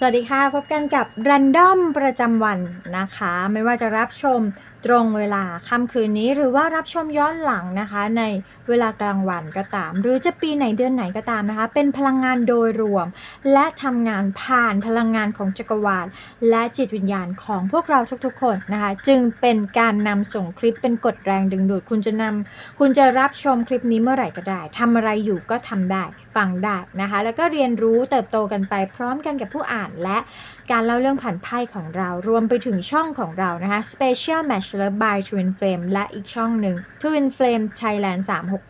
สวัสดีค่ะ พบกันกับ Random ประจำวันนะคะ ไม่ว่าจะรับชมตรงเวลาค่ำคืนนี้หรือว่ารับชมย้อนหลังนะคะ ในเวลากลางวันก็ตาม หรือจะปีไหนเดือนไหนก็ตามนะคะ เป็นพลังงานโดยรวม และทำงานผ่านพลังงานของจักรวาล และจิตวิญญาณของพวกเราทุกๆคนนะคะ จึงเป็นการนำส่งคลิปเป็นกฎแรงดึงดูดคุณจะนำคุณจะรับชมคลิปนี้เมื่อไหร่ก็ได้ทำอะไรอยู่ก็ทำได้ฟังได้นะคะ แล้วก็เรียนรู้เติบโตกันไปพร้อมกันกับผู้อ่านและ การเล่าเรื่องผ่านไพ่ของเรา รวมไปถึงช่องของเรานะคะ Special Matcher by Twin Flame และอีกช่องหนึ่ง Twin Flame Thailand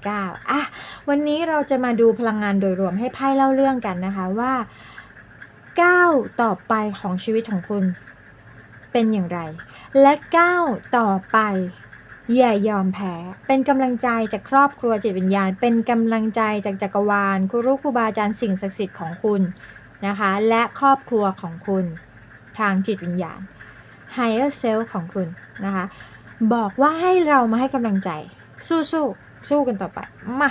369 อะ วันนี้เราจะมาดูพลังงานโดยรวมให้ไพ่เล่าเรื่องกันนะคะว่าก้าวต่อไปของชีวิตของคุณเป็นอย่างไร และก้าวต่อไปอย่ายอมแพ้ เป็นกำลังใจจากครอบครัวจิตวิญญาณ เป็นกำลังใจจากจักรวาลครูรูครูบาอาจารย์สิ่งศักดิ์สิทธิ์ของคุณ นะคะ และครอบครัวของคุณทางจิตวิญญาณ higher self ของคุณนะคะ บอกว่าให้เรามาให้กำลังใจ สู้สู้สู้กันต่อไป มา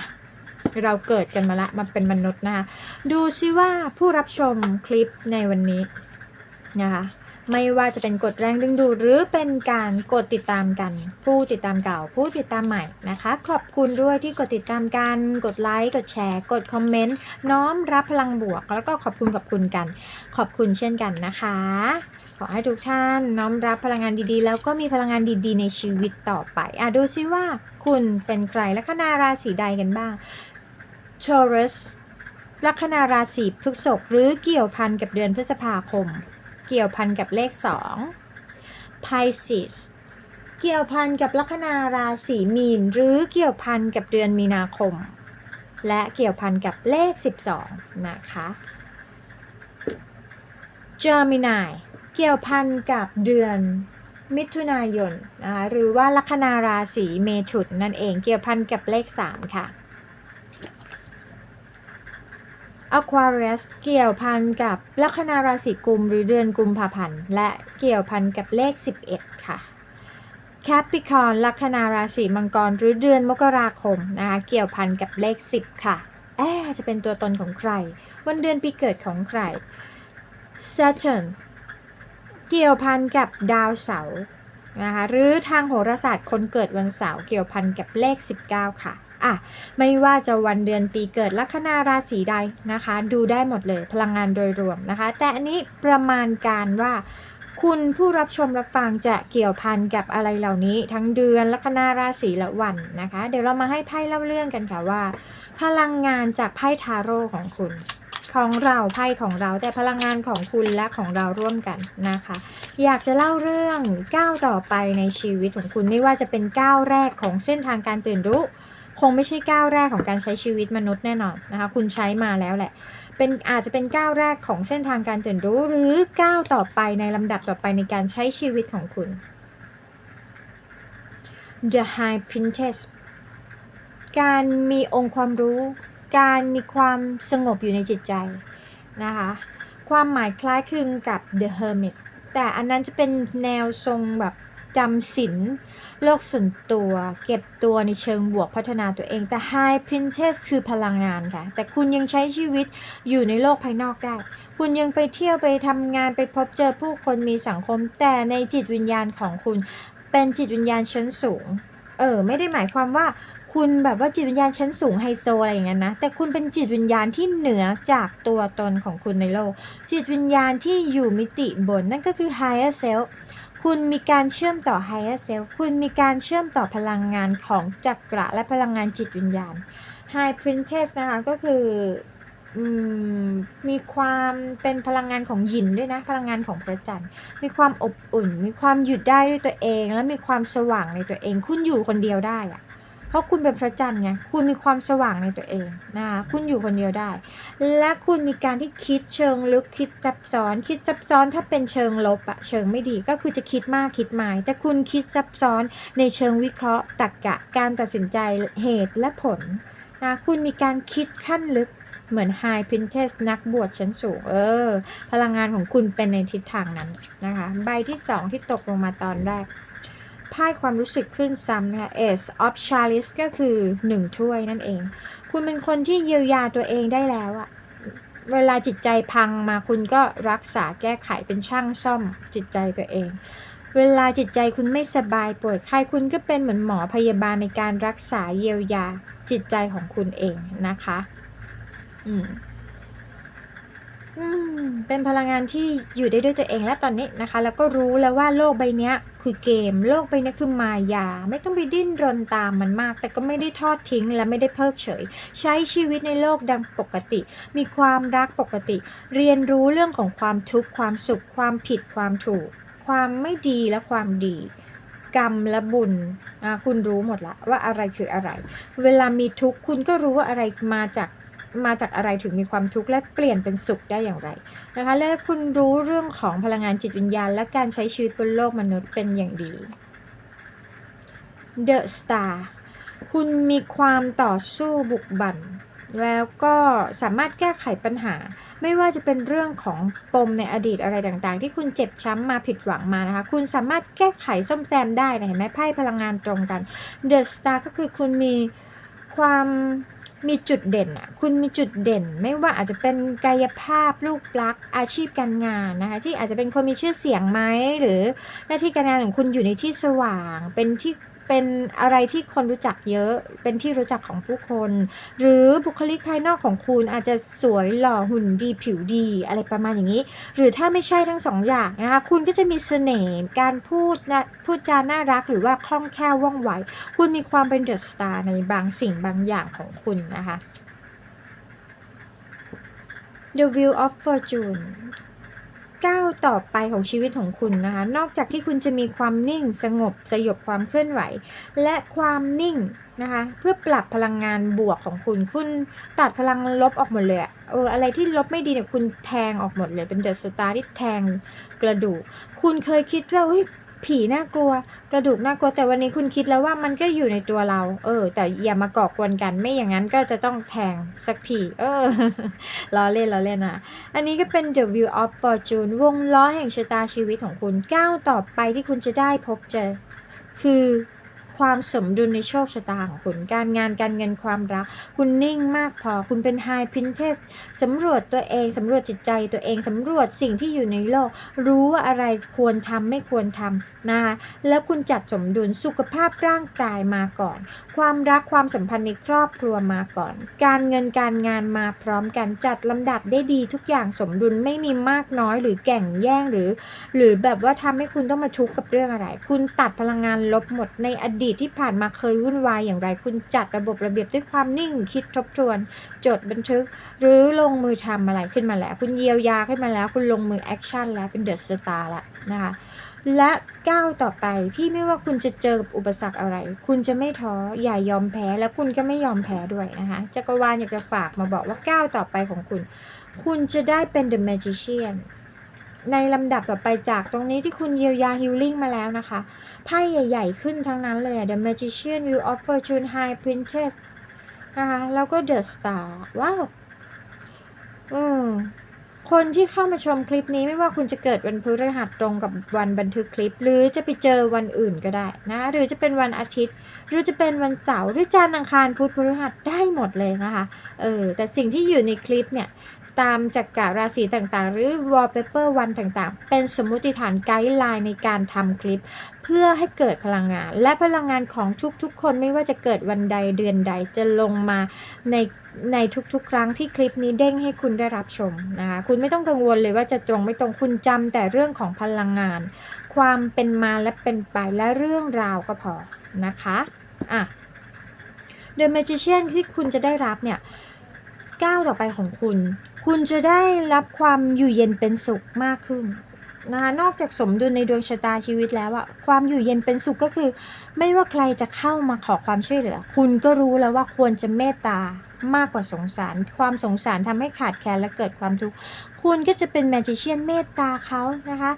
เราเกิดกันมาละมาเป็นมนุษย์นะคะ ดูซิว่าผู้รับชมคลิปในวันนี้นะคะ ไม่ว่าจะเป็นกดแรงดึงดูดหรือเป็นการกดติดตามกัน ผู้ติดตามเก่าผู้ติดตามใหม่นะคะ ขอบคุณด้วยที่กดติดตามกัน กดไลค์กดแชร์ กดคอมเมนต์น้อมรับพลังบวก แล้วก็ขอบคุณขอบคุณกัน ขอบคุณเช่นกันนะคะ ขอให้ทุกท่านน้อมรับพลังงานดีๆ แล้วก็มีพลังงานดีๆ ในชีวิตต่อไปอะดูซิว่าคุณเป็นใครลัคนาราศีใดกันบ้าง Taurus ลัคนาราศีพฤษภหรือเกี่ยวพันกับเดือนพฤษภาคม เกี่ยวพันกับเลข 2 Pisces เกี่ยวพันกับลัคนาราศีมีน หรือเกี่ยวพันกับเดือนมีนาคม และเกี่ยวพันกับเลข 12 นะคะ Gemini เกี่ยวพันกับเดือนมิถุนายนนะคะหรือว่าลัคนาราศีเมถุนนั่นเองเกี่ยวพันกับเลข 3 ค่ะ Aquarius เกี่ยวพันกับลัคนาราศีกุมหรือเดือนกุมภาพันธ์และเกี่ยวพันกับเลข 11 ค่ะ Capricorn ลัคนาราศีมังกรหรือเดือนมกราคมนะคะเกี่ยวพันกับเลข 10 ค่ะแอจะเป็นตัวตนของใคร วันเดือนปีเกิดของใคร Saturn เกี่ยวพันกับดาวเสาร์นะคะหรือทางโหราศาสตร์คนเกิดวันเสาร์เกี่ยวพันกับเลข 19 ค่ะ อะไม่ว่าจะวันเดือนปีเกิดลัคนาราศีใดนะคะ ดูได้หมดเลยพลังงานโดยรวมนะคะ แต่อันนี้ประมาณการว่าคุณผู้รับชมรับฟังจะเกี่ยวพันกับอะไรเหล่านี้ ทั้งเดือนลัคนาราศีและวันนะคะ เดี๋ยวเรามาให้ไพ่เล่าเรื่องกันค่ะว่า พลังงานจากไพ่ทาโร่ของคุณ ของเราไพ่ของเราแต่พลังงานของคุณและของเราร่วมกันนะคะ อยากจะเล่าเรื่องก้าวต่อไปในชีวิตของคุณไม่ว่าจะเป็นก้าวแรกของเส้นทางการตื่นรู้ คงไม่ใช่ก้าวแรกของการใช้ชีวิตมนุษย์แน่นอนนะคะคุณใช้มาแล้วแหละ เป็นอาจจะเป็นก้าวแรกของเส้นทางการตื่นรู้หรือก้าวต่อไปในลำดับต่อไปในการใช้ชีวิตของคุณ The High Princess การมีองค์ความรู้ การมีความสงบอยู่ในจิตใจนะคะ ความหมายคล้ายคลึงกับ The Hermit แต่อันนั้นจะเป็นแนวทรงแบบ จำศีลโลกส่วนตัว เก็บตัวในเชิงบวกพัฒนาตัวเอง แต่ High Princess คือพลังงานค่ะ แต่คุณยังใช้ชีวิตอยู่ในโลกภายนอกได้ คุณยังไปเที่ยวไปทำงานไปพบเจอผู้คนมีสังคม แต่ในจิตวิญญาณของคุณเป็นจิตวิญญาณชั้นสูง เออ ไม่ได้หมายความว่าคุณแบบว่าจิตวิญญาณชั้นสูงไฮโซอะไรอย่างนั้นนะ แต่คุณเป็นจิตวิญญาณที่เหนือจากตัวตนของคุณในโลก จิตวิญญาณที่อยู่มิติบนนั่นก็คือ higher self คุณมีการเชื่อมต่อ higher self คุณมีการเชื่อมต่อพลังงานของจักระและพลังงานจิตวิญญาณ high princess นะคะก็คืออมมีความเป็นพลังงานของหยินด้วยนะ พลังงานของพระจันทร์ มีความอบอุ่น มีความหยุดได้ด้วยตัวเอง และมีความสว่างในตัวเอง คุณอยู่คนเดียวได้อะ เพราะคุณเป็นพระจันทร์ไง คุณมีความสว่างในตัวเองนะคะคุณอยู่คนเดียวได้ และคุณมีการที่คิดเชิงลึกคิดซับซ้อน คิดซับซ้อนถ้าเป็นเชิงลบอะเชิงไม่ดีก็คือจะคิดมากคิดหมาย แต่คุณคิดซับซ้อนในเชิงวิเคราะห์ตรรกะการตัดสินใจเหตุและผลนะคุณมีการคิดขั้นลึกเหมือน High Princess นักบวชชั้นสูง เออ พลังงานของคุณเป็นในทิศทางนั้นนะคะ ใบที่สองที่ตกลงมาตอนแรก ไพ่ความรู้สึกขึ้นซ้ำนะคะ Ace of Chalice ก็คือหนึ่งถ้วยนั่นเอง คุณเป็นคนที่เยียวยาตัวเองได้แล้วอะเวลาจิตใจพังมาคุณก็รักษาแก้ไขเป็นช่างซ่อมจิตใจตัวเอง เวลาจิตใจคุณไม่สบายป่วยไข้คุณก็เป็นเหมือนหมอพยาบาลในการรักษาเยียวยาจิตใจของคุณเองนะคะ อืมเป็นพลังงานที่อยู่ได้ด้วยตัวเองและตอนนี้นะคะ แล้วก็รู้แล้วว่าโลกใบนี้ คือเกม โลกใบนี้คือมายา ไม่ต้องไปดิ้นรนตามมันมาก แต่ก็ไม่ได้ทอดทิ้งและไม่ได้เพิกเฉย ใช้ชีวิตในโลกดังปกติ มีความรักปกติ เรียนรู้เรื่องของความทุกข์ความสุข ความผิดความถูก ความไม่ดีและความดีกรรมและบุญคุณรู้หมดละว่าอะไรคืออะไร เวลามีทุกข์คุณก็รู้ว่าอะไรมาจาก มาจากอะไรถึงมีความทุกข์และเปลี่ยนเป็นสุขได้อย่างไรนะคะ และคุณรู้เรื่องของพลังงานจิตวิญญาณ และการใช้ชีวิตบนโลกมนุษย์เป็นอย่างดี The Star คุณมีความต่อสู้บุกบันแล้วก็สามารถแก้ไขปัญหา ไม่ว่าจะเป็นเรื่องของปมในอดีตอะไรต่างๆ ที่คุณเจ็บช้ำมาผิดหวังมานะคะ คุณสามารถแก้ไขซ่อมแซมได้นะเห็นไหมไพ่พลังงานตรงกัน The Star ก็คือคุณมีความ มีจุดเด่นอะคุณมีจุดเด่น ไม่ว่าอาจจะเป็นกายภาพลูกลักษณ์อาชีพการงานนะคะที่อาจจะเป็นคนมีชื่อเสียงไหมหรือหน้าที่การงานของคุณอยู่ในที่สว่างเป็นที่ เป็นอะไรที่คนรู้จักเยอะเป็นที่รู้จักของผู้คน หรือบุคลิกภายนอกของคุณอาจจะสวยหล่อหุ่นดีผิวดีอะไรประมาณอย่างนี้ หรือถ้าไม่ใช่ทั้งสองอย่างนะคะคุณก็จะมีเสน่ห์การพูดนะพูดจาน่ารักหรือว่าคล่องแคล่วว่องไวคุณมีความเป็นเดอะสตาร์ในบางสิ่งบางอย่างของคุณนะคะ The Wheel of Fortune ก้าวต่อไปของชีวิตของคุณนะคะ นอกจากที่คุณจะมีความนิ่งสงบสยบความเคลื่อนไหว และความนิ่งนะคะ เพื่อปรับพลังงานบวกของคุณ คุณตัดพลังลบออกหมดเลยอะเอออะไรที่ลบไม่ดีเนี่ยคุณแทงออกหมดเลย เป็นเดอะสตาร์ที่แทงกระดูก คุณเคยคิดว่าเฮ้ย ผีน่ากลัว กระดูกน่ากลัวแต่วันนี้คุณคิดแล้วว่ามันก็อยู่ในตัวเรา เออ แต่อย่ามาก่อกวนกันไม่อย่างนั้นก็จะต้องแทงสักทีเออล้อเล่นล้อเล่นอะ อันนี้ก็เป็น The View of Fortune วงล้อแห่งชะตาชีวิตของคุณก้าวต่อไปที่คุณจะได้พบเจอ คือ ความสมดุลในโชคชะตาของคุณ การงานการเงินความรัก คุณนิ่งมากพอ คุณเป็น High Princess สำรวจตัวเอง สำรวจจิตใจตัวเอง สำรวจสิ่งที่อยู่ในโลก รู้ว่าอะไรควรทำไม่ควรทำนะคะ แล้วคุณจัดสมดุลสุขภาพร่างกายมาก่อน ความรักความสัมพันธ์ในครอบครัวมาก่อน การเงินการงานมาพร้อมกัน จัดลำดับได้ดีทุกอย่างสมดุลไม่มีมากน้อยหรือแก่งแย่งหรือ หรือแบบว่าทำให้คุณต้องมาทุกกับเรื่องอะไร คุณตัดพลังงานลบหมดในอดีตที่ผ่านมาเคยวุ่นวายอย่างไร คุณจัดระบบระเบียบด้วยความนิ่งคิดทบทวน จดบันทึก หรือลงมือทำอะไรขึ้นมาแล้ว คุณเยียวยาขึ้นมาแล้ว คุณลงมือแอคชั่นแล้วเป็นเดอะสตาร์ละนะคะและก้าวต่อไปที่ไม่ว่าคุณจะเจอกับอุปสรรคอะไร คุณจะไม่ท้ออย่ายอมแพ้และคุณก็ไม่ยอมแพ้ด้วยนะคะจักรวาลอยากจะฝากมาบอกว่าก้าวต่อไปของคุณ คุณจะได้เป็น the magician ในลำดับต่อไปจากตรงนี้ที่คุณเยียวยาฮิลลิ่งมาแล้วนะคะไพ่ใหญ่ ๆ ขึ้นทั้งนั้นเลย the magician will of fortune high princess นะคะแล้วก็ the star ว้าวอืมคนที่เข้ามาชมคลิปนี้ไม่ว่าคุณจะเกิดวันพฤหัสตรงกับวันบันทึกคลิป หรือจะไปเจอวันอื่นก็ได้นะหรือจะเป็นวันอาทิตย์ หรือจะเป็นวันเสาร์หรือจันทร์อังคารพุธพฤหัสได้หมดเลยนะคะเออแต่สิ่งที่อยู่ในคลิปเนี่ย ตามจักรราศีต่างๆ หรือ wallpaper วันต่างๆ เป็นสมมุติฐานไกด์ไลน์ในการทำคลิป เพื่อให้เกิดพลังงาน และพลังงานของทุกๆ คนไม่ว่าจะเกิดวันใดเดือนใดจะลงมาในในทุกๆ ครั้งที่คลิปนี้เด้งให้คุณได้รับชมนะคะคุณไม่ต้องกังวลเลยว่าจะตรงไม่ตรงคุณจำแต่เรื่องของพลังงาน ความเป็นมาและเป็นไปและเรื่องราวก็พอนะคะอะ The Magician ที่คุณจะได้รับเนี่ยก้าวต่อไปของคุณ คุณจะได้รับความอยู่เย็นเป็นสุขมากขึ้นนะคะนอกจากสมดุลในดวงชะตาชีวิตแล้วอะความอยู่เย็นเป็นสุขก็คือ ไม่ว่าใครจะเข้ามาขอความช่วยเหลือ คุณก็รู้แล้วว่าควรจะเมตตามากกว่าสงสาร ความสงสารทำให้ขาดแคลนและเกิดความทุกข์ คุณก็จะเป็นแมจิเชียนเมตตาเขานะคะ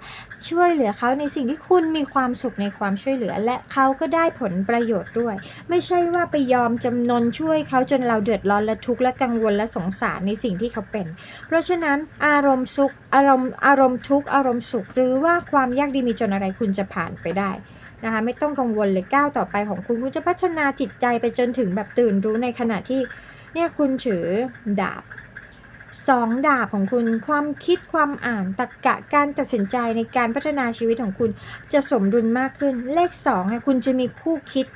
ช่วยเหลือเขาในสิ่งที่คุณมีความสุขในความช่วยเหลือ และเขาก็ได้ผลประโยชน์ด้วย ไม่ใช่ว่าไปยอมจำนนช่วยเขาจนเราเดือดร้อนและทุกข์และกังวลและสงสารในสิ่งที่เขาเป็น เพราะฉะนั้นอารมณ์สุขอารมณ์อารมณ์ทุกข์อารมณ์สุข หรือว่าความยากดีมีจนอะไรคุณจะผ่านไปได้นะคะไม่ต้องกังวลเลยก้าวต่อไปของคุณคุณจะพัฒนาจิตใจไปจนถึงแบบตื่นรู้ในขณะที่เนี่ยคุณถือดาบ สองดาบของคุณความคิดความอ่านตรรกะการตัดสินใจในการพัฒนาชีวิตของคุณจะสมดุลมากขึ้น เลขสองคุณจะมีคู่คิด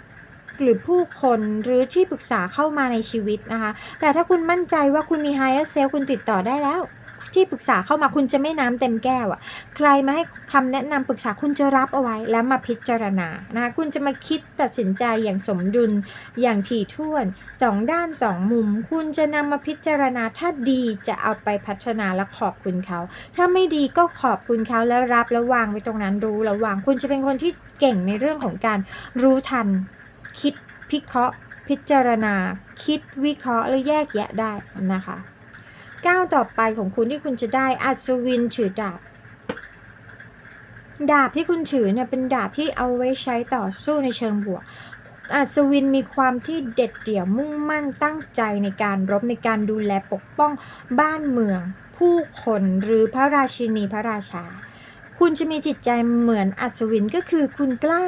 หรือผู้คนหรือที่ปรึกษาเข้ามาในชีวิตนะคะ แต่ถ้าคุณมั่นใจว่าคุณมี higher self คุณติดต่อได้แล้ว ที่ปรึกษาเข้ามาคุณจะไม่น้ำเต็มแก้วอะ่ะ ใครมาให้คำแนะนำปรึกษาคุณจะรับเอาไว้แล้วมาพิจารณานะคะคุณจะมาคิดตัดสินใจอย่างสมดุลอย่างถี่ถ้วนสองด้านสองมุม คุณจะนำมาพิจารณาถ้าดีจะเอาไปพัฒนาและขอบคุณเขา ถ้าไม่ดีก็ขอบคุณเขาแล้วรับแล้ววางไว้ตรงนั้นรู้แล้ววาง คุณจะเป็นคนที่เก่งในเรื่องของการรู้ทัน คิดพิเคราะห์ พิจารณา คิดวิเคราะห์และแยกแยะได้นะคะ ก้าวต่อไปของคุณที่คุณจะได้อัศวินถือดาบ ดาบที่คุณถือเนี่ยเป็นดาบที่เอาไว้ใช้ต่อสู้ในเชิงบวก อัศวินมีความที่เด็ดเดี่ยวมุ่งมั่นตั้งใจในการรบในการดูแลปกป้องบ้านเมือง ผู้คนหรือพระราชินีพระราชา คุณจะมีจิตใจเหมือนอัศวินก็คือคุณกล้า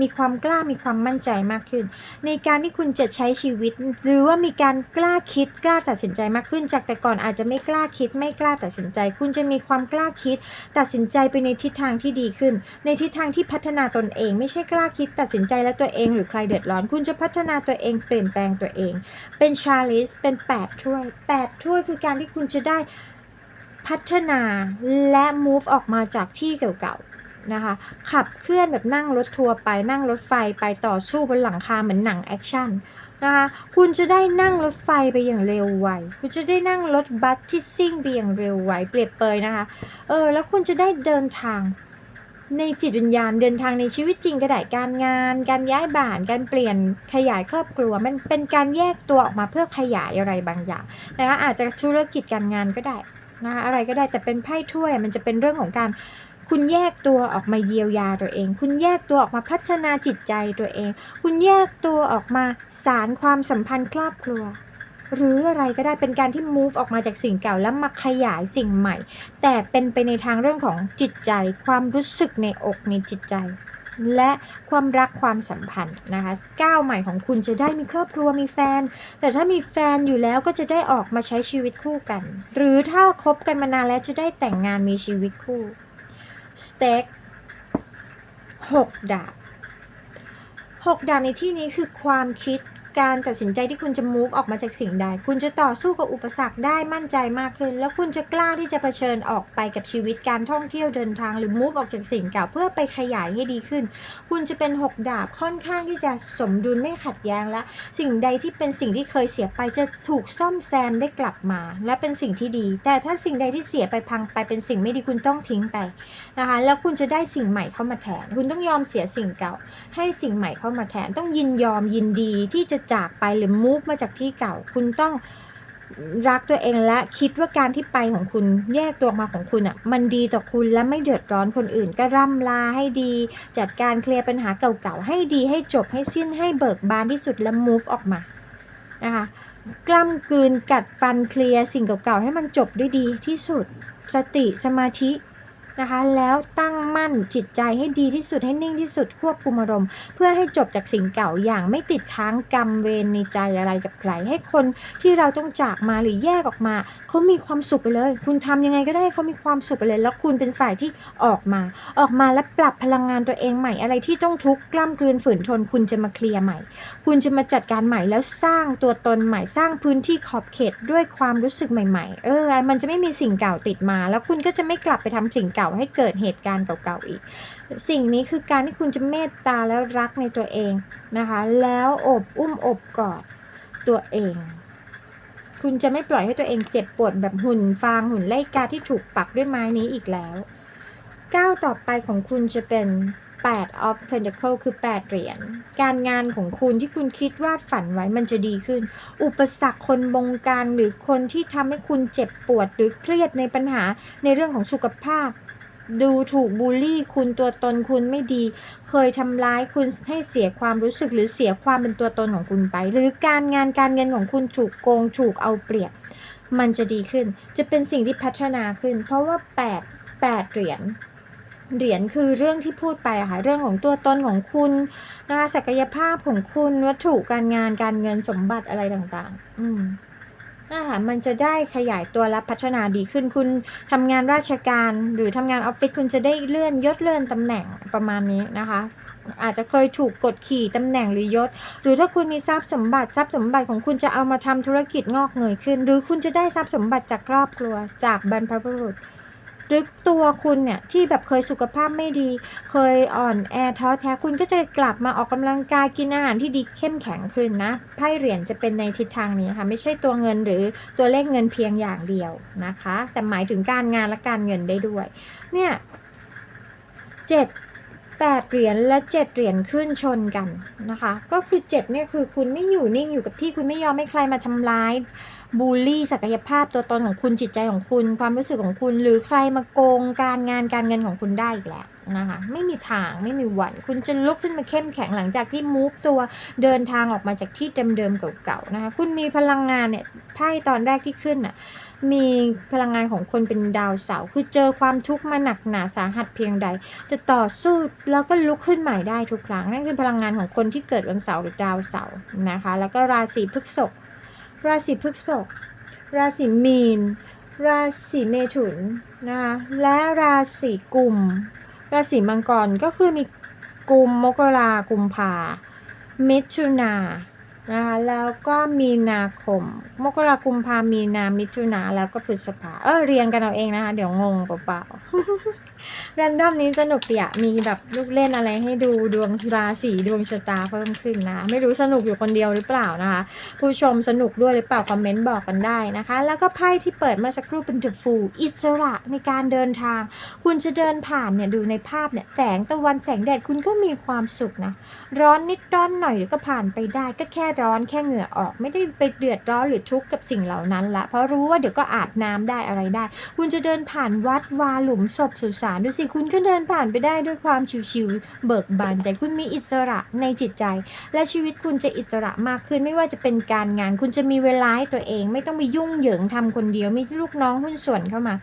มีความกล้ามีความมั่นใจมากขึ้น ในการที่คุณจะใช้ชีวิต หรือว่ามีการกล้าคิดกล้าตัดสินใจมากขึ้น จากแต่ก่อนอาจจะไม่กล้าคิด ไม่กล้าตัดสินใจ คุณจะมีความกล้าคิด ตัดสินใจไปในทิศทางที่ดีขึ้น ในทิศทางที่พัฒนาตนเอง ไม่ใช่กล้าคิดตัดสินใจแล้วตัวเอง หรือใครเดือดร้อน คุณจะพัฒนาตัวเองเปลี่ยนแปลงตัวเอง เป็นชาลิสเป็น8ถ้วย8ถ้วยคือการที่คุณจะได้พัฒนาและ move ออกมาจากที่เก่าๆ นะคะ ขับเคลื่อนแบบนั่งรถทัวร์ไปนั่งรถไฟไปต่อสู้บนหลังคาเหมือนหนังแอคชั่นนะคะคุณจะได้นั่งรถไฟไปอย่างเร็วไว คุณจะได้นั่งรถบัสที่ซิ่งไปอย่างเร็วไว เปรียบเปยนะคะ เออ แล้วคุณจะได้เดินทางในจิตวิญญาณเดินทางในชีวิตจริงก็ได้การงาน การย้ายบ้าน การเปลี่ยนขยายครอบครัว มันเป็นการแยกตัวออกมาเพื่อขยายอะไรบางอย่างนะคะอาจจะธุรกิจการงานก็ได้นะคะอะไรก็ได้แต่เป็นไพ่ถ้วยมันจะเป็นเรื่องของการ คุณแยกตัวออกมาเยียวยาตัวเอง คุณแยกตัวออกมาพัฒนาจิตใจตัวเอง คุณแยกตัวออกมาสารความสัมพันธ์ครอบครัว หรืออะไรก็ได้เป็นการที่ move ออกมาจากสิ่งเก่าแล้วมาขยายสิ่งใหม่ แต่เป็นไปในทางเรื่องของจิตใจ ความรู้สึกในอกในจิตใจ และความรักความสัมพันธ์นะคะก้าวใหม่ของคุณจะได้มีครอบครัวมีแฟน แต่ถ้ามีแฟนอยู่แล้วก็จะได้ออกมาใช้ชีวิตคู่กัน หรือถ้าคบกันมานานแล้วจะได้แต่งงานมีชีวิตคู่ สเต็กหกดาบหกดาบในที่นี้คือความคิด การตัดสินใจที่คุณจะ move ออกมาจากสิ่งใด คุณจะต่อสู้กับอุปสรรคได้มั่นใจมากขึ้น แล้วคุณจะกล้าที่จะเผชิญออกไปกับชีวิตการท่องเที่ยวเดินทางหรือ move ออกจากสิ่งเก่าเพื่อไปขยายให้ดีขึ้น คุณจะเป็นหกดาบค่อนข้างที่จะสมดุลไม่ขัดแย้งและ สิ่งใดที่เป็นสิ่งที่เคยเสียไปจะถูกซ่อมแซมได้กลับมา และเป็นสิ่งที่ดี แต่ถ้าสิ่งใดที่เสียไปพังไปเป็นสิ่งไม่ดีคุณต้องทิ้งไปนะคะแล้วคุณจะได้สิ่งใหม่เข้ามาแทน คุณต้องยอมเสียสิ่งเก่า ให้สิ่งใหม่เข้ามาแทนต้องยินยอมยินดีที่จะจากไปหรือ move มาจากที่เก่า คุณต้องรักตัวเองและคิดว่าการที่ไปของคุณแยกตัวมาของคุณอะมันดีต่อคุณและไม่เดือดร้อนคนอื่น ก็ร่ำลาให้ดี จัดการเคลียร์ปัญหาเก่าๆให้ดีให้จบให้สิ้นให้เบิกบานที่สุดและ move ออกมานะคะกล้ำกลืนกัดฟันเคลียร์สิ่งเก่าๆให้มันจบด้วยดีที่สุด สติสมาธิ นะคะ แล้วตั้งมั่นจิตใจให้ดีที่สุดให้นิ่งที่สุดควบคุมอารมณ์ เพื่อให้จบจากสิ่งเก่าอย่างไม่ติดค้างกรรมเวรในใจอะไรกับใครให้คนที่เราต้องจากมาหรือแยกออกมาเขามีความสุขไปเลย คุณทำยังไงก็ได้เขามีความสุขไปเลย แล้วคุณเป็นฝ่ายที่ออกมา ออกมาแล้วปรับพลังงานตัวเองใหม่อะไรที่ต้องทุกข์กล้ำกลืนฝืนทน คุณจะมาเคลียร์ใหม่ คุณจะมาจัดการใหม่แล้วสร้างตัวตนใหม่สร้างพื้นที่ขอบเขตด้วยความรู้สึกใหม่ ๆ เออ มันจะไม่มีสิ่งเก่าติดมา แล้วคุณก็จะไม่กลับไปทำสิ่งเก่าให้เกิดเหตุการณ์เก่าๆอีก สิ่งนี้คือการที่คุณจะเมตตาแล้วรักในตัวเองนะคะ แล้วอบอุ้มอบกอดตัวเอง คุณจะไม่ปล่อยให้ตัวเองเจ็บปวดแบบหุ่นฟางหุ่นไล่กาที่ถูกปักด้วยไม้นี้อีกแล้วก้าวต่อไปของคุณจะเป็น 8 of Pentacle คือ 8 เหรียญ การงานของคุณที่คุณคิดวาดฝันไว้มันจะดีขึ้น อุปสรรคคนบงการหรือคนที่ทำให้คุณเจ็บปวดหรือเครียดในปัญหาในเรื่องของสุขภาพ ดูถูกบูลลี่ คุณตัวตนคุณไม่ดี เคยทำร้ายคุณให้เสียความรู้สึกหรือเสียความเป็นตัวตนของคุณไป หรือการงานการเงินของคุณถูกโกงถูกเอาเปรียบ มันจะดีขึ้น จะเป็นสิ่งที่พัฒนาขึ้น เพราะว่า 8 8 เหรียญเหรียญคือเรื่องที่พูดไปค่ะเรื่องของตัวตนของคุณนะคะศักยภาพของคุณวัตถุการงานการเงินสมบัติอะไรต่างๆ อืม นะคะมันจะได้ขยายตัวและพัฒนาดีขึ้น คุณทำงานราชการหรือทำงานออฟฟิศคุณจะได้เลื่อนยศเลื่อนตำแหน่งประมาณนี้นะคะ อาจจะเคยถูกกดขี่ตำแหน่งหรือยศ หรือถ้าคุณมีทรัพย์สมบัติทรัพย์สมบัติของคุณจะเอามาทำธุรกิจงอกเงยขึ้น หรือคุณจะได้ทรัพย์สมบัติจากครอบครัวจากบรรพบุรุษ หรือตัวคุณเนี่ยที่แบบเคยสุขภาพไม่ดี เคยอ่อนแอท้อแท้คุณก็จะกลับมาออกกำลังกายกินอาหารที่ดีเข้มแข็งขึ้นนะไพ่เหรียญจะเป็นในทิศทางนี้ค่ะ ไม่ใช่ตัวเงินหรือตัวเลขเงินเพียงอย่างเดียวนะคะ แต่หมายถึงการงานและการเงินได้ด้วย เนี่ยเจ็ดแปดเหรียญและเจ็ดเหรียญขึ้นชนกันนะคะ ก็คือเจ็ดเนี่ยคือคุณไม่อยู่นิ่งอยู่กับที่คุณไม่ยอมให้ใครมาทำร้าย บูลลี่ศักยภาพตัวตนของคุณจิตใจของคุณ ความรู้สึกของคุณ หรือใครมาโกงการงานการเงินของคุณได้อีกแล้วนะคะไม่มีทางไม่มีวัน คุณจะลุกขึ้นมาเข้มแข็งหลังจากที่มูฟตัวเดินทางออกมาจากที่เดิมๆเก่าๆนะคะคุณมีพลังงานเนี่ยไพ่ตอนแรกที่ขึ้นน่ะมีพลังงานของคนเป็นดาวเสาร์คือเจอความทุกข์มาหนักหนาสาหัสเพียงใดจะต่อสู้แล้วก็ลุกขึ้นใหม่ได้ทุกครั้งนั่นคือพลังงานของคนที่เกิดวันเสาร์หรือดาวเสาร์นะคะ แล้วก็ราศีพฤษภ ราศีพฤษภราศีมีน ราศีเมถุนนะคะและราศีกุม ราศีมังกรก็คือมีกุมมกรากุมภามิถุนานะคะแล้วก็มีนาคม มกรากุมภามีนามิถุนาแล้วก็พฤษภาเออเรียงกันเอาเองนะคะ เดี๋ยวงงเปล่าๆ แรนดอมนี้สนุกดีอะมีแบบลูกเล่นอะไรให้ดูดวงราศีดวงชะตาเพิ่มขึ้นนะ ไม่รู้สนุกอยู่คนเดียวหรือเปล่านะคะ ผู้ชมสนุกด้วยหรือเปล่า คอมเมนต์บอกกันได้นะคะ แล้วก็ไพ่ที่เปิดเมื่อสักครู่เป็น The Fool อิสระในการเดินทาง คุณจะเดินผ่านเนี่ยดูในภาพเนี่ยแสงตะวันแสงแดดคุณก็มีความสุขนะ ร้อนนิดร้อนหน่อยเดี๋ยวก็ผ่านไปได้ ก็แค่ร้อนแค่เหงื่อออก ไม่ได้ไปเดือดร้อนหรือทุกข์กับสิ่งเหล่านั้นละเพราะรู้ว่าเดี๋ยวก็อาบน้ำได้อะไรได้ คุณจะเดินผ่านวัดวาหลุมศพสุสานดูสิคุณก็เดินผ่านไปได้ด้วยความชิวๆเบิกบานแต่คุณมีอิสระในจิตใจ และชีวิตคุณจะอิสระมากขึ้นไม่ว่าจะเป็นการงาน คุณจะมีเวลาให้ตัวเอง ไม่ต้องไปยุ่งเหยิงทำคนเดียวมีลูกน้องหุ้นส่วนเข้ามา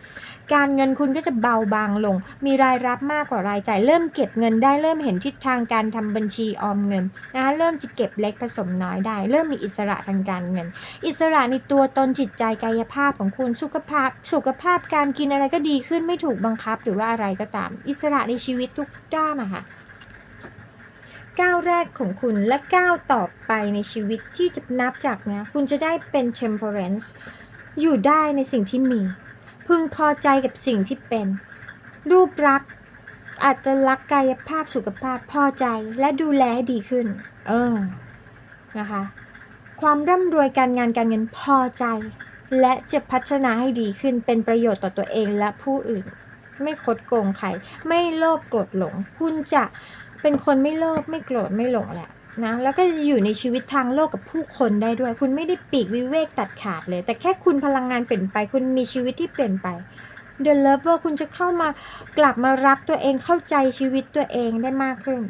การเงินคุณก็จะเบาบางลง มีรายรับมากกว่ารายจ่าย เริ่มเก็บเงินได้เริ่มเห็นทิศทางการทำบัญชีออมเงินนะคะเริ่มจะเก็บเล็กผสมน้อยได้ เริ่มมีอิสระทางการเงิน อิสระในตัวตนจิตใจกายภาพของคุณสุขภาพ สุขภาพการกินอะไรก็ดีขึ้นไม่ถูกบังคับหรือว่าอะไรก็ตาม อิสระในชีวิตทุกด้านนะคะก้าวแรกของคุณและก้าวต่อไปในชีวิตที่จะนับจากเนี้ยคุณจะได้เป็น temperance อยู่ได้ในสิ่งที่มี พึงพอใจกับสิ่งที่เป็น รูปรักษ์อาจจะรักกายภาพสุขภาพพอใจและดูแลให้ดีขึ้น เออนะคะ ความร่ำรวยการงานการเงินพอใจ และจะพัฒนาให้ดีขึ้นเป็นประโยชน์ต่อตัวเองและผู้อื่น ไม่คดโกงใคร ไม่โลภโกรธหลง คุณจะเป็นคนไม่โลภไม่โกรธไม่หลงแหละ นะแล้วก็จะอยู่ในชีวิตทางโลกกับผู้คนได้ด้วย คุณไม่ได้ปีกวิเวกตัดขาดเลย แต่แค่คุณพลังงานเปลี่ยนไป คุณมีชีวิตที่เปลี่ยนไป The Lover คุณจะเข้ามากลับมารักตัวเองเข้าใจชีวิตตัวเองได้มากขึ้น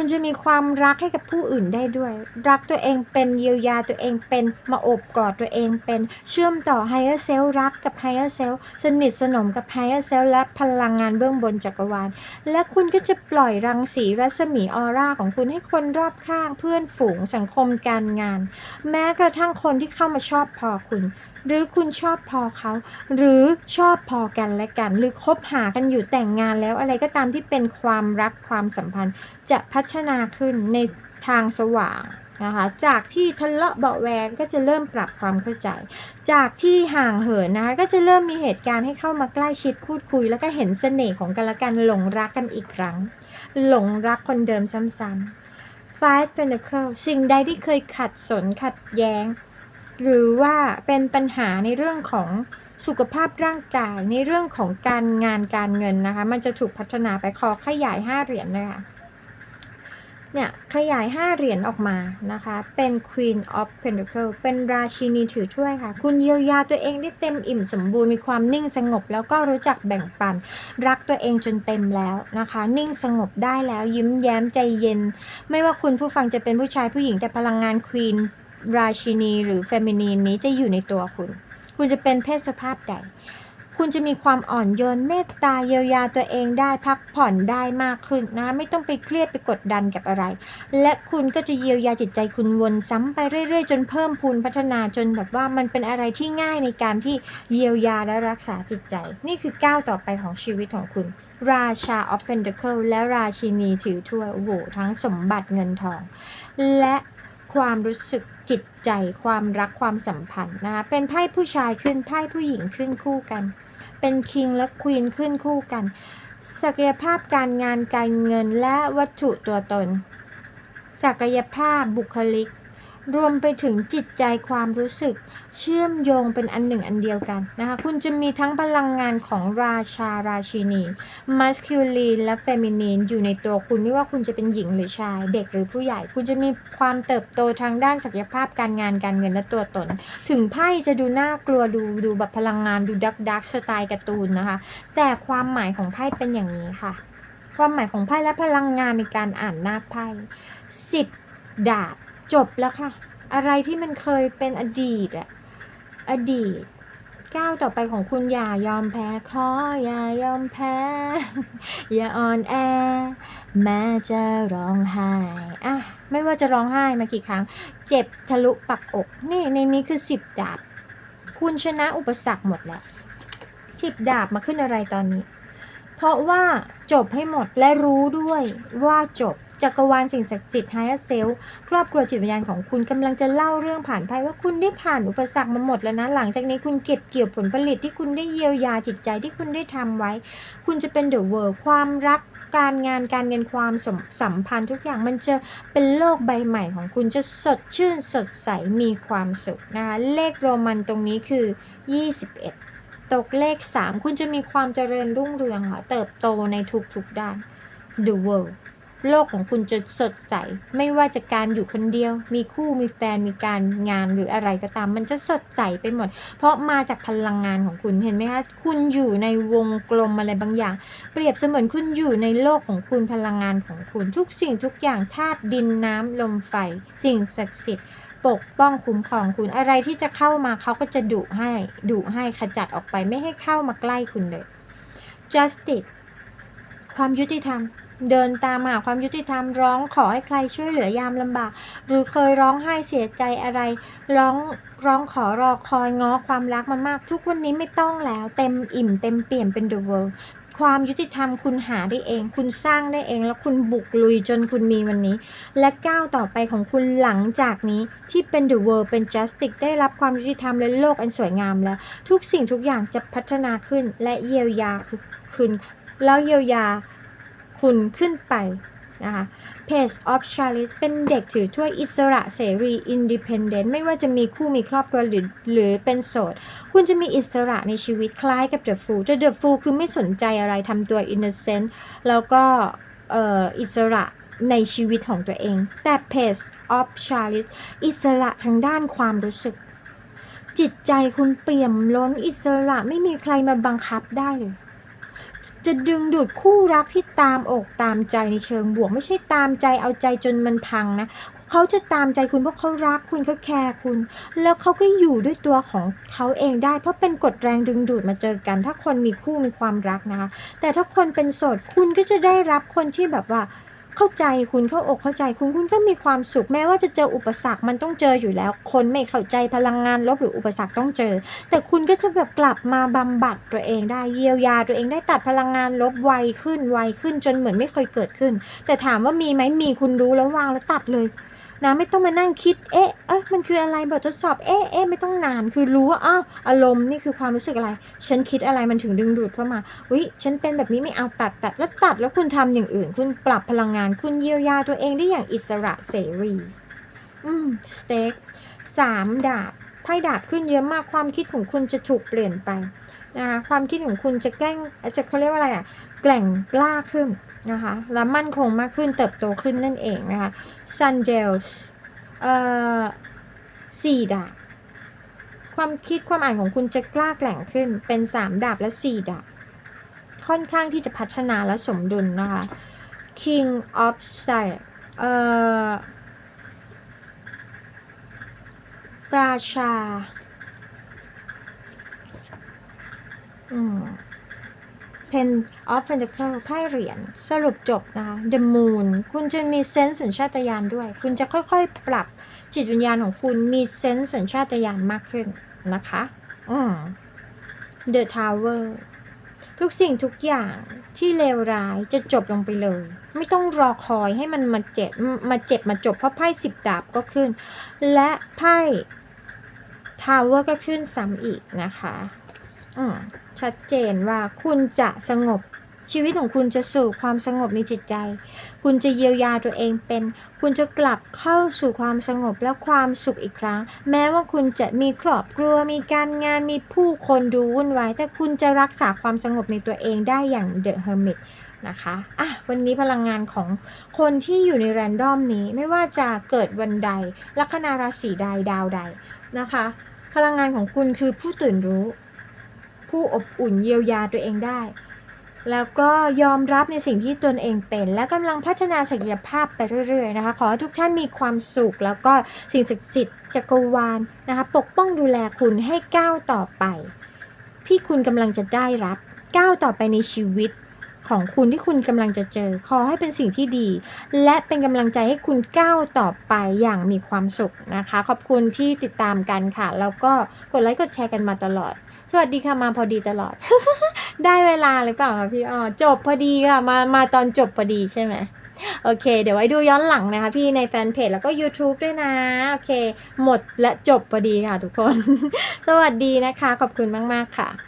คุณจะมีความรักให้กับผู้อื่นได้ด้วย รักตัวเองเป็นเยียวยาตัวเองเป็นมาอบกอดตัวเองเป็นเชื่อมต่อ Higher Self รักกับ Higher Self สนิทสนมกับ Higher Self และพลังงานเบื้องบนจักรวาล และคุณก็จะปล่อยรังสีรัศมีออร่าของคุณให้คนรอบข้างเพื่อนฝูงสังคมการงาน แม้กระทั่งคนที่เข้ามาชอบพอคุณ หรือคุณชอบพอเขา หรือชอบพอกันและกัน หรือคบหากันอยู่แต่งงานแล้วอะไรก็ตามที่เป็นความรักความสัมพันธ์ จะพัฒนาขึ้นในทางสว่างนะคะจากที่ทะเลาะเบาแวงก็จะเริ่มปรับความเข้าใจ จากที่ห่างเหินนะคะก็จะเริ่มมีเหตุการณ์ให้เข้ามาใกล้ชิดพูดคุย แล้วก็เห็นเสน่ห์ของกันและกันหลงรักกันอีกครั้ง หลงรักคนเดิมซ้ำๆ Five Pentacles สิ่งใดที่เคยขัดสนขัดแย้ง หรือว่าเป็นปัญหาในเรื่องของสุขภาพร่างกาย ในเรื่องของการงานการเงินนะคะ มันจะถูกพัฒนาไปขอขยาย 5 เหรียญเลยค่ะเนี่ยขยาย 5 เหรียญออกมานะคะ เป็น Queen of Pentacles เป็นราชินีถือถ้วยค่ะ คุณเยียวยาตัวเองได้เต็มอิ่มสมบูรณ์มีความนิ่งสงบ แล้วก็รู้จักแบ่งปัน รักตัวเองจนเต็มแล้วนะคะ นิ่งสงบได้แล้วยิ้มแย้มใจเย็น ไม่ว่าคุณผู้ฟังจะเป็นผู้ชายผู้หญิงแต่พลังงาน Queen ราชินีหรือเฟมินีนนี้จะอยู่ในตัวคุณ คุณจะเป็นเพศสภาพใด คุณจะมีความอ่อนโยนเมตตาเยียวยาตัวเองได้พักผ่อนได้มากขึ้นนะ ไม่ต้องไปเครียดไปกดดันกับอะไร และคุณก็จะเยียวยาจิตใจคุณวนซ้ำไปเรื่อยๆ จนเพิ่มพูนพัฒนาจนแบบว่ามันเป็นอะไรที่ง่ายในการที่เยียวยาและรักษาจิตใจ นี่คือก้าวต่อไปของชีวิตของคุณ ราชาออฟเพนเดเคิลและราชินีถือถ้วยโอ้โหทั้งสมบัติเงินทอง และ ความรู้สึกจิตใจ ความรักความสัมพันธ์นะคะเป็นไพ่ผู้ชายขึ้นไพ่ผู้หญิงขึ้นคู่กัน เป็นคิงและควีนขึ้นคู่กัน ศักยภาพการงานการเงินและวัตถุตัวตน ศักยภาพบุคลิก รวมไปถึงจิตใจความรู้สึก เชื่อมโยงเป็นอันหนึ่งอันเดียวกันนะคะ คุณจะมีทั้งพลังงานของราชาราชินีมัสคิวลีนและเฟมินีนอยู่ในตัวคุณไม่ว่าคุณจะเป็นหญิงหรือชาย เด็กหรือผู้ใหญ่ คุณจะมีความเติบโตทางด้านศักยภาพการงานการเงินและตัวตน ถึงไพ่จะดูน่ากลัวดูดูแบบพลังงานดูดักดักสไตล์การ์ตูนนะคะ แต่ความหมายของไพ่เป็นอย่างนี้ค่ะ ความหมายของไพ่และพลังงานในการอ่านหน้าไพ่สิบดาบ จบแล้วค่ะ อะไรที่มันเคยเป็นอดีตอะอดีตก้าวต่อไปของคุณอย่ายอมแพ้ขออย่ายอมแพ้ อย่าอ่อนแอ แม้จะร้องไห้อะไม่ว่าจะร้องไห้มากี่ครั้ง เจ็บทะลุปักอกนี่ในนี้คือสิบดาบ คุณชนะอุปสรรคหมดแล้วสิบดาบมาขึ้นอะไรตอนนี้ เพราะว่าจบให้หมดและรู้ด้วยว่าจบ จักรวาลสิ่งศักดิ์สิทธิ์ไฮเซลครอบครัวจิตวิญญาณของคุณกำลังจะเล่าเรื่องผ่านไพ่ว่าคุณได้ผ่านอุปสรรคมาหมดแล้วนะ หลังจากนี้คุณเก็บเกี่ยวผลผลิตที่คุณได้เยียวยาจิตใจที่คุณได้ทำไว้ คุณจะเป็นเดอะเวิร์ความรักการงานการเงินความสมสัมพันธ์ทุกอย่างมันจะเป็นโลกใบใหม่ของคุณจะสดชื่นสดใสมีความสุขนะคะเลขโรมันตรงนี้คือ 21 ตกเลข 3 คุณจะมีความเจริญรุ่งเรืองค่ะเติบโตในทุกๆด้าน The World โลกของคุณจะสดใส ไม่ว่าจะการอยู่คนเดียว มีคู่มีแฟนมีการงานหรืออะไรก็ตาม มันจะสดใสไปหมด เพราะมาจากพลังงานของคุณเห็นไหมคะคุณอยู่ในวงกลมอะไรบางอย่าง เปรียบเสมือนคุณอยู่ในโลกของคุณพลังงานของคุณ ทุกสิ่งทุกอย่างธาตุดินน้ำลมไฟ สิ่งศักดิ์สิทธิ์ปกป้องคุ้มครองคุณอะไรที่จะเข้ามาเขาก็จะดุให้ดุให้ขจัดออกไปไม่ให้เข้ามาใกล้คุณเลย justice ความยุติธรรม เดินตามหาความยุติธรรมร้องขอให้ใครช่วยเหลือยามลำบาก หรือเคยร้องไห้เสียใจอะไร ร้องร้องขอรอคอยง้อความรักมามาก ทุกวันนี้ไม่ต้องแล้ว เต็มอิ่มเต็มเปี่ยมเป็น the world ความยุติธรรมคุณหาได้เอง คุณสร้างได้เอง แล้วคุณบุกลุยจนคุณมีวันนี้ และก้าวต่อไปของคุณหลังจากนี้ที่เป็น the world เป็น justice ได้รับความยุติธรรมและโลกอันสวยงามแล้ว ทุกสิ่งทุกอย่างจะพัฒนาขึ้นและเยียวยาคืนแล้วเยียวยา คุณขึ้นไปนะคะ Page of Chalice เป็นเด็กถือถ้วยอิสระเสรี Independent ไม่ว่าจะมีคู่มีครอบครัวหรือหรือเป็นโสด คุณจะมีอิสระในชีวิตคล้ายกับ The Fool จะ The Fool คือไม่สนใจอะไรทำตัว innocent แล้วก็เอ่ออิสระในชีวิตของตัวเอง แต่ Page of Chalice อิสระทางด้านความรู้สึก จิตใจคุณเปี่ยมล้นอิสระไม่มีใครมาบังคับได้เลย จะดึงดูดคู่รักที่ตามอกตามใจในเชิงบวก ไม่ใช่ตามใจเอาใจจนมันพังนะเขาจะตามใจคุณเพราะเขารักคุณเขาแคร์คุณ แล้วเขาก็อยู่ด้วยตัวของเขาเองได้ เพราะเป็นกฎแรงดึงดูดมาเจอกัน ถ้าคนมีคู่มีความรักนะคะ แต่ถ้าคนเป็นโสดคุณก็จะได้รับคนที่แบบว่า เข้าใจคุณเข้าอกเข้าใจคุณคุณก็มีความสุขแม้ว่าจะเจออุปสรรคมันต้องเจออยู่แล้ว คนไม่เข้าใจพลังงานลบหรืออุปสรรคต้องเจอ แต่คุณก็จะแบบกลับมาบำบัดตัวเองได้เยียวยาตัวเองได้ตัดพลังงานลบไวขึ้นไวขึ้นจนเหมือนไม่เคยเกิดขึ้น แต่ถามว่ามีไหมมีคุณรู้แล้ววางแล้วตัดเลย นะไม่ต้องมานั่งคิดเอ๊ะเอ๊ะมันคืออะไรบททดสอบเอ๊ะเอ๊ะไม่ต้องนานคือรู้ว่าอ้าวอารมณ์นี่คือความรู้สึกอะไร ฉันคิดอะไรมันถึงดึงดูดเข้ามาวิฉันเป็นแบบนี้ไม่เอาตัดตัดแล้วตัดแล้วคุณทำอย่างอื่น คุณปรับพลังงานคุณเยียวยาตัวเองได้อย่างอิสระเสรีอืมสเต็กสามดาบไพ่ดาบขึ้นเยอะมากความคิดของคุณจะถูกเปลี่ยนไปนะคะความคิดของคุณจะแกล้งจะเขาเรียกว่าอะไรอะ แกร่งกล้าขึ้นนะคะและมั่นคงมากขึ้นเติบโตขึ้นนั่นเองนะคะ Sun d e l s เอ่อสี่ดาบความคิดความอ่านของคุณจะกล้าแกร่งขึ้นเป็นสามดาบและสี่ดาบค่อนข้างที่จะพัฒนาและสมดุลนะคะ King of Style เอ่อราชา อืม Pen of Pentacle ไพ่เหรียญสรุปจบนะคะ The Moon คุณจะมีเซนส์สัญชาตญาณด้วย คุณจะค่อยๆ ปรับจิตวิญญาณของคุณมีเซนส์สัญชาตญาณมากขึ้นนะคะ อืม The Tower ทุกสิ่งทุกอย่างที่เลวร้ายจะจบลงไปเลย ไม่ต้องรอคอยให้มันมาเจ็บมาเจ็บมาจบเพราะไพ่สิบดาบก็ขึ้น และไพ่ทาวเวอร์ก็ขึ้นซ้ำอีกนะคะ อชัดเจนว่าคุณจะสงบชีวิตของคุณจะสู่ความสงบในจิตใจ คุณจะเยียวยาตัวเองเป็น คุณจะกลับเข้าสู่ความสงบและความสุขอีกครั้ง แม้ว่าคุณจะมีครอบครัว มีการงาน มีผู้คนดูวุ่นวาย แต่คุณจะรักษาความสงบในตัวเองได้อย่าง The Hermit นะคะ อะ วันนี้พลังงานของคนที่อยู่ในแรนดอมนี้ไม่ว่าจะเกิดวันใด ลัคนาราศีใดดาวใดนะคะ พลังงานของคุณคือผู้ตื่นรู้ ผู้อบอุ่นเยียวยาตัวเองได้ แล้วก็ยอมรับในสิ่งที่ตนเองเป็น และกำลังพัฒนาศักยภาพไปเรื่อยๆนะคะ ขอให้ทุกท่านมีความสุข แล้วก็สิ่งศักดิ์สิทธิ์จักรวาลนะคะ ปกป้องดูแลคุณให้ก้าวต่อไป ที่คุณกำลังจะได้รับก้าวต่อไปในชีวิตของคุณที่คุณกำลังจะเจอ ขอให้เป็นสิ่งที่ดี และเป็นกำลังใจให้คุณก้าวต่อไปอย่างมีความสุขนะคะ ขอบคุณที่ติดตามกันค่ะ แล้วก็กดไลค์กดแชร์กันมาตลอด สวัสดีค่ะมาพอดีตลอด ได้เวลาหรือเปล่าคะพี่อ๋อจบพอดีค่ะมามาตอนจบพอดีใช่ไหมโอเค เดี๋ยวไว้ดูย้อนหลังนะคะพี่ในแฟนเพจแล้วก็ YouTube ด้วยนะ โอเค หมดและจบพอดีค่ะทุกคน สวัสดีนะคะ ขอบคุณมาก ๆ ค่ะ